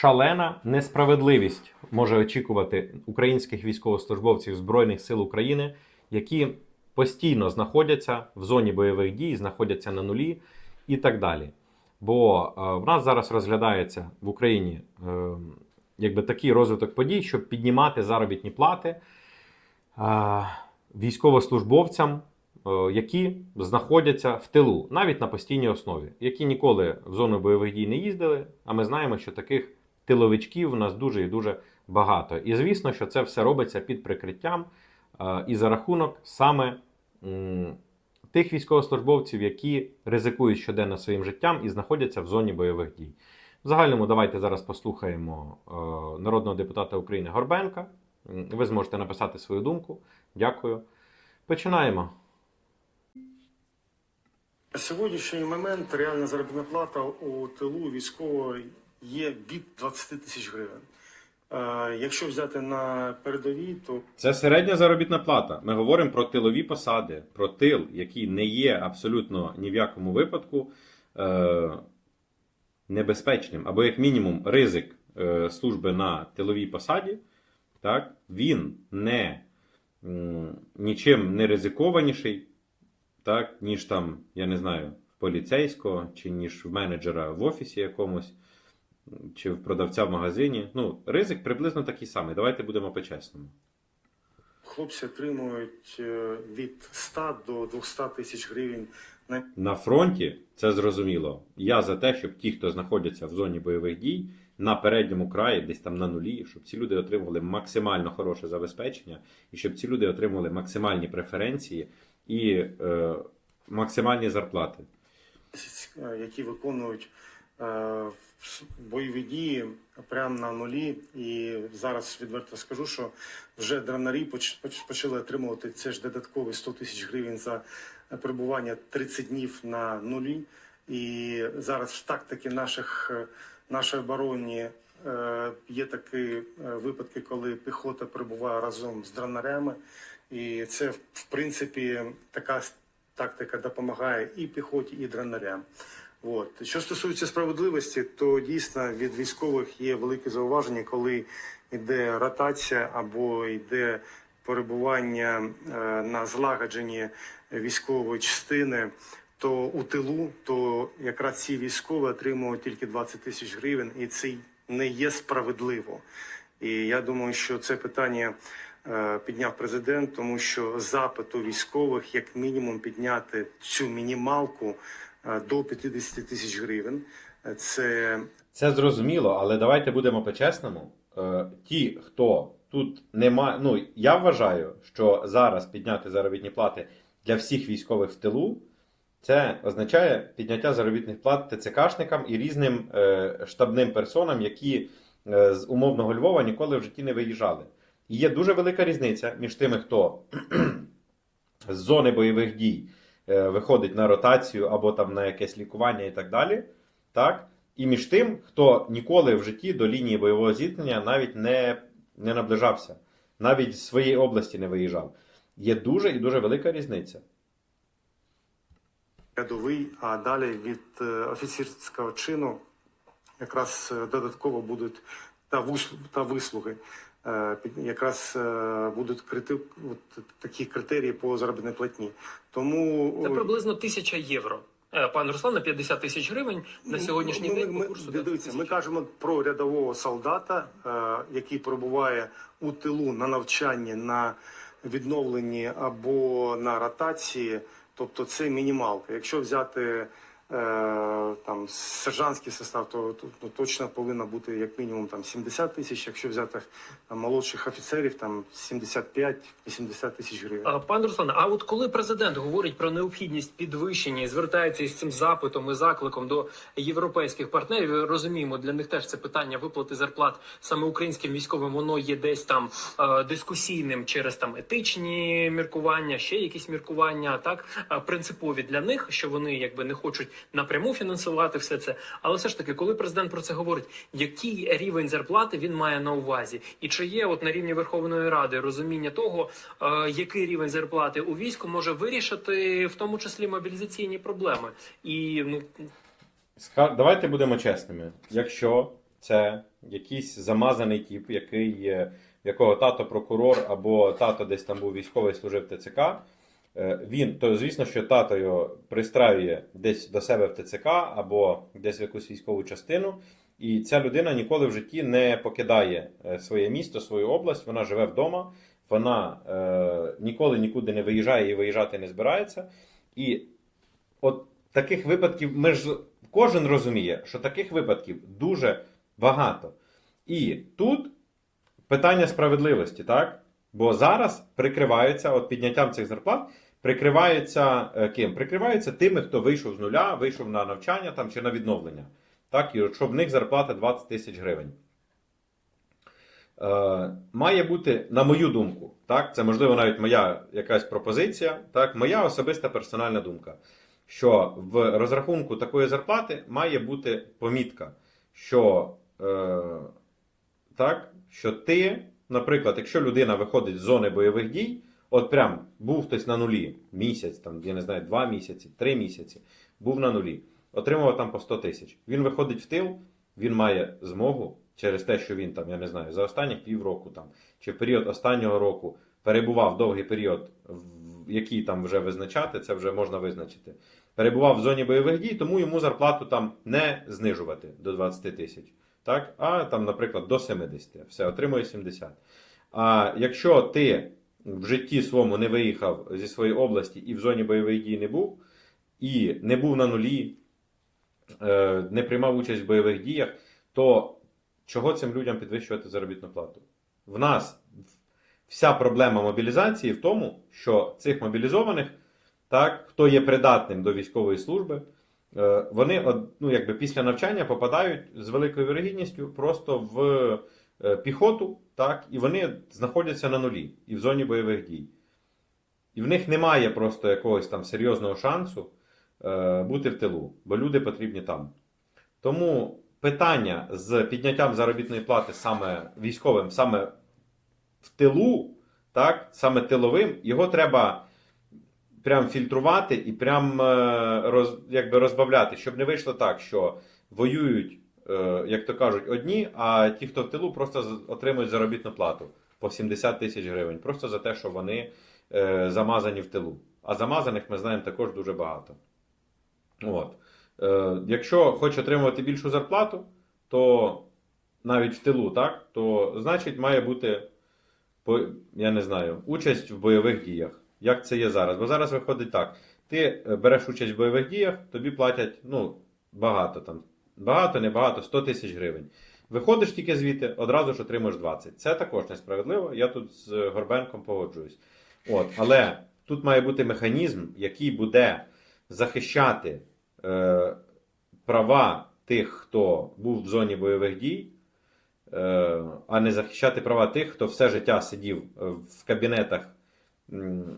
шалена несправедливість може очікувати українських військовослужбовців Збройних сил України, які постійно знаходяться в зоні бойових дій, знаходяться на нулі і так далі. Бо е, в нас зараз розглядається в Україні е, якби такий розвиток подій, щоб піднімати заробітні плати е, військовослужбовцям, е, які знаходяться в тилу, навіть на постійній основі, які ніколи в зону бойових дій не їздили. А ми знаємо, що таких тиловичків у нас дуже і дуже багато. І звісно, що це все робиться під прикриттям е, і за рахунок саме тих військовослужбовців, які ризикують щоденно своїм життям і знаходяться в зоні бойових дій. В загальному давайте зараз послухаємо е, народного депутата України Горбенка. Ви зможете написати свою думку. Дякую. Починаємо. На сьогоднішній момент реальна заробітна плата у тилу військового є від 20 тисяч гривень. Е, Якщо взяти на передовій, то Це середня заробітна плата. Ми говоримо про тилові посади, про тил, який не є абсолютно ні в якому випадку е, небезпечним, або як мінімум ризик е, служби на тиловій посаді, так, він не нічим не ризикованіший, так, ніж там, я не знаю, в поліцейського, чи ніж в менеджера в офісі якомусь, чи в продавця в магазині. Ну, ризик приблизно такий самий. Давайте будемо по-чесному. хлопці отримують е, від 100 до 200 тисяч гривень на На фронті це зрозуміло. Я за те, щоб ті, хто знаходяться в зоні бойових дій, на передньому краї, десь там на нулі, щоб ці люди отримували максимально хороше забезпечення, і щоб ці люди отримували максимальні преференції і е, максимальні зарплати. місяць, е, які виконують бойові дії прямо на нулі. І зараз відверто скажу, що вже дранарі поч- поч- почали отримувати це ж додаткові 100 тисяч гривень за перебування 30 днів на нулі. І зараз в тактики наших е, нашої обороні е, є такі е, випадки, коли піхота перебуває разом з дранарями. І це в принципі така тактика допомагає і піхоті, і дранарям. От. Що стосується справедливості, то дійсно від військових є велике зауваження, коли йде ротація або йде перебування е, на злагодженні військової частини, то у тилу, то якраз ці військові отримують тільки 20 тисяч гривень, і це не є справедливо. І я думаю, що це питання е, підняв президент, тому що запит у військових як мінімум підняти цю мінімалку до 50 тисяч гривень. Е, Це Це зрозуміло, але давайте будемо по-чесному. Е, Ті, хто тут немає. Ну, я вважаю, що зараз підняти заробітні плати для всіх військових в тилу, це означає підняття заробітних плат ТЦКшникам і різним е, штабним персонам, які е, з умовного Львова ніколи в житті не виїжджали. І є дуже велика різниця між тими, хто з зони бойових дій е, виходить на ротацію або там на якесь лікування і так далі. Так? І між тим, хто ніколи в житті до лінії бойового зіткнення навіть не, не наближався, навіть з своєї області не виїжджав. Є дуже і дуже велика різниця. рядовий, а далі від е, офіцерського чину якраз е, додатково будуть та вислуги. Е, Якраз е, будуть крити, такі критерії по заробітній платні. Тому Це приблизно тисяча євро. Е, Пане Руслане, 50 тисяч гривень на сьогоднішній ми, день ми, по курсу. ми, 20 дивіться, ми кажемо про рядового солдата, е, який перебуває у тилу на навчанні, на відновленні або на ротації. Тобто це мінімалка. Якщо взяти е, там сержантський состав, то, то, то точно повинно бути як мінімум там 70 тисяч. Якщо взяти там, молодших офіцерів, там 75-80 тисяч гривень. А, Пане Руслане, а от коли президент говорить про необхідність підвищення і звертається із цим запитом і закликом до європейських партнерів, розуміємо, для них теж це питання виплати зарплат саме українським військовим, воно є десь там е, дискусійним через там етичні міркування, ще якісь міркування, так е, принципові для них, що вони якби не хочуть напряму фінансувати все це. Але все ж таки, коли президент про це говорить, який рівень зарплати він має на увазі, і чи є от на рівні Верховної Ради розуміння того, е, який рівень зарплати у війську може вирішити в тому числі мобілізаційні проблеми, і ну Давайте будемо чесними. Якщо це якийсь замазаний тип, який, якого тато прокурор або тато десь там був військовий, служив ТЦК. Е, Він, то звісно, що тато його пристраює десь до себе в ТЦК або десь в якусь військову частину. І ця людина ніколи в житті не покидає е, своє місто, свою область, вона живе вдома, вона е, ніколи нікуди не виїжджає і виїжджати не збирається. І от таких випадків, ми ж кожен розуміє, що таких випадків дуже багато. І тут питання справедливості, так? Бо зараз прикриваються, от підняттям цих зарплат, прикриваються е, ким? Прикриваються тими, хто вийшов з нуля, вийшов на навчання там, чи на відновлення. Так, і щоб в них зарплата 20 тисяч гривень. Е, має бути, на мою думку, так, це можливо навіть моя якась пропозиція, так, моя особиста персональна думка, що в розрахунку такої зарплати має бути помітка, що, е, так, що ти, наприклад, якщо людина виходить з зони бойових дій, от прям був хтось на нулі місяць, там, я не знаю, два місяці, три місяці, був на нулі, отримував там по 100 тисяч. Він виходить в тил, він має змогу через те, що він там, я не знаю, за останні півроку там, чи в період останнього року перебував довгий період, який там вже визначати, це вже можна визначити. Перебував в зоні бойових дій, тому йому зарплату там не знижувати до 20 тисяч. Так? А там, наприклад, до 70. Все, отримує 70. А якщо ти в житті своєму не виїхав зі своєї області і в зоні бойових дій не був, і не був на нулі, е, не приймав участь в бойових діях, то чого цим людям підвищувати заробітну плату? В нас вся проблема мобілізації в тому, що цих мобілізованих, так, хто є придатним до військової служби, е, вони ну, якби після навчання попадають з великою вірогідністю просто в піхоту, так, і вони знаходяться на нулі і в зоні бойових дій. І в них немає просто якогось там серйозного шансу е, бути в тилу, бо люди потрібні там. Тому питання з підняттям заробітної плати саме військовим, саме в тилу, так, саме тиловим, його треба прям фільтрувати і прям е, роз, якби розбавляти, щоб не вийшло так, що воюють, е, як то кажуть, одні, а ті, хто в тилу, просто отримують заробітну плату по 70 тисяч гривень, просто за те, що вони е, замазані в тилу. А замазаних ми знаємо також дуже багато. От. Е, якщо хоче отримувати більшу зарплату, то навіть в тилу, так, то значить має бути, я не знаю, участь в бойових діях. Як це є зараз? Бо зараз виходить так: ти е, береш участь в бойових діях, тобі платять ну, багато там. Багато, небагато, 100 тисяч гривень. Виходиш тільки звідти, одразу ж отримуєш 20. Це також несправедливо. Я тут з Горбенком погоджуюсь. От, але тут має бути механізм, який буде захищати е, права тих, хто був в зоні бойових дій, е, а не захищати права тих, хто все життя сидів е, в кабінетах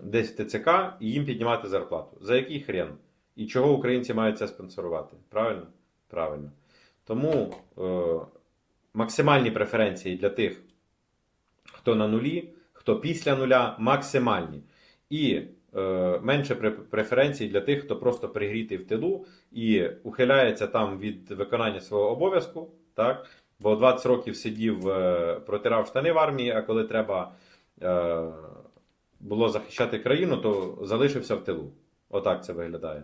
десь в ТЦК і їм піднімати зарплату. За який хрен? І чого українці мають це спонсорувати? Правильно? Правильно. Тому е, максимальні преференції для тих, хто на нулі, хто після нуля, максимальні. І е, менше пре- преференцій для тих, хто просто пригрітий в тилу і ухиляється там від виконання свого обов'язку. Так? Бо 20 років сидів, е, протирав штани в армії, а коли треба е, було захищати країну, то залишився в тилу. Отак це виглядає.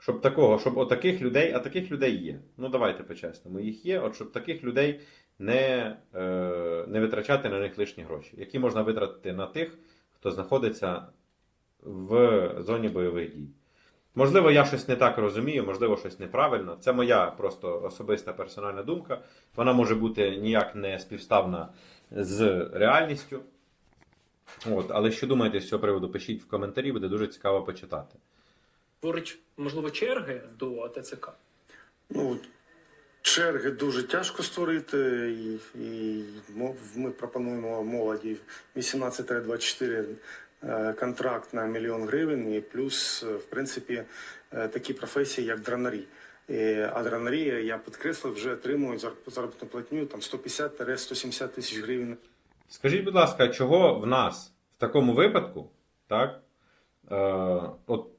Щоб такого, щоб отаких людей, а таких людей є. Ну давайте по-чесному, їх є, от щоб таких людей не, е, не витрачати на них лишні гроші, які можна витратити на тих, хто знаходиться в зоні бойових дій. Можливо, я щось не так розумію, можливо, щось неправильно. Це моя просто особиста персональна думка. Вона може бути ніяк не співставна з реальністю. От, але що думаєте з цього приводу, пишіть в коментарі, буде дуже цікаво почитати. Говорить, можливо, черги до ТЦК. Ну, черги дуже тяжко створити, і, і ми пропонуємо молоді 18-24 е, контракт на мільйон гривень, і плюс, е, в принципі, е, такі професії, як дранарі. А дранарі, я підкреслив, вже отримують зар- заробітну платню там 150-170 тисяч гривень Скажіть, будь ласка, чого в нас в такому випадку, так? Е, от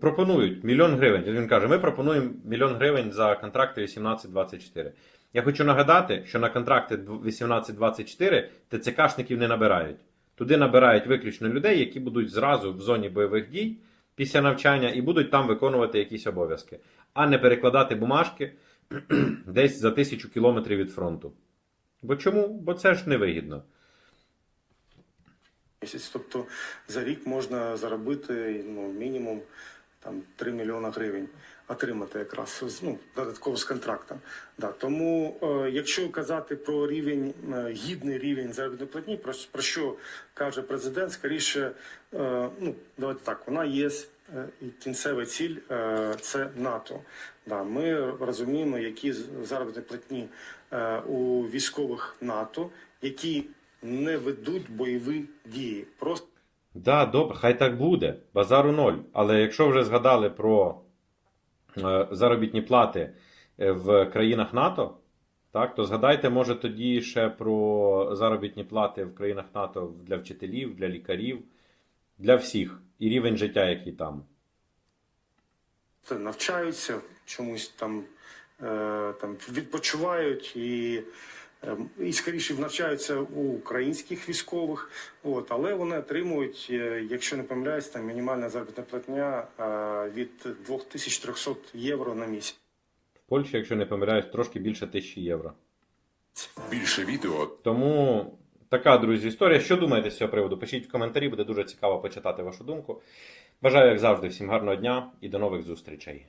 пропонують мільйон гривень. Він каже, ми пропонуємо мільйон гривень за контракти 18-24. Я хочу нагадати, що на контракти 18-24 ТЦКшників не набирають. Туди набирають виключно людей, які будуть зразу в зоні бойових дій після навчання і будуть там виконувати якісь обов'язки, а не перекладати бумажки десь за тисячу кілометрів від фронту. Бо чому? Бо це ж невигідно. Місяць. Тобто за рік можна заробити ну, мінімум там, 3 мільйони гривень. Отримати якраз ну, додатково з контрактом. Да, тому, е, якщо казати про рівень, е, гідний рівень заробітної платні, про, про що каже президент, скоріше, е, ну давайте так, вона є е, і кінцева ціль е, це НАТО. Да, ми розуміємо, які заробітні платні е, у військових НАТО, які не ведуть бойові дії. Просто Да, добре, хай так буде. Базару ноль. Але якщо вже згадали про е, заробітні плати е, в країнах НАТО, так, то згадайте, може, тоді ще про заробітні плати в країнах НАТО для вчителів, для лікарів, для всіх, і рівень життя, який там. це навчаються, чомусь там, е, там відпочивають і, і скоріше навчаються у українських військових. От, але вони отримують, е, якщо не помиляюсь, там мінімальна заробітна платня е, від 2300 євро на місяць. В Польщі, якщо не помиляюсь, трошки більше тисячі євро. Більше відео Тому така, друзі, історія. Що думаєте з цього приводу? Пишіть в коментарі, буде дуже цікаво почитати вашу думку. Бажаю, як завжди, всім гарного дня і до нових зустрічей.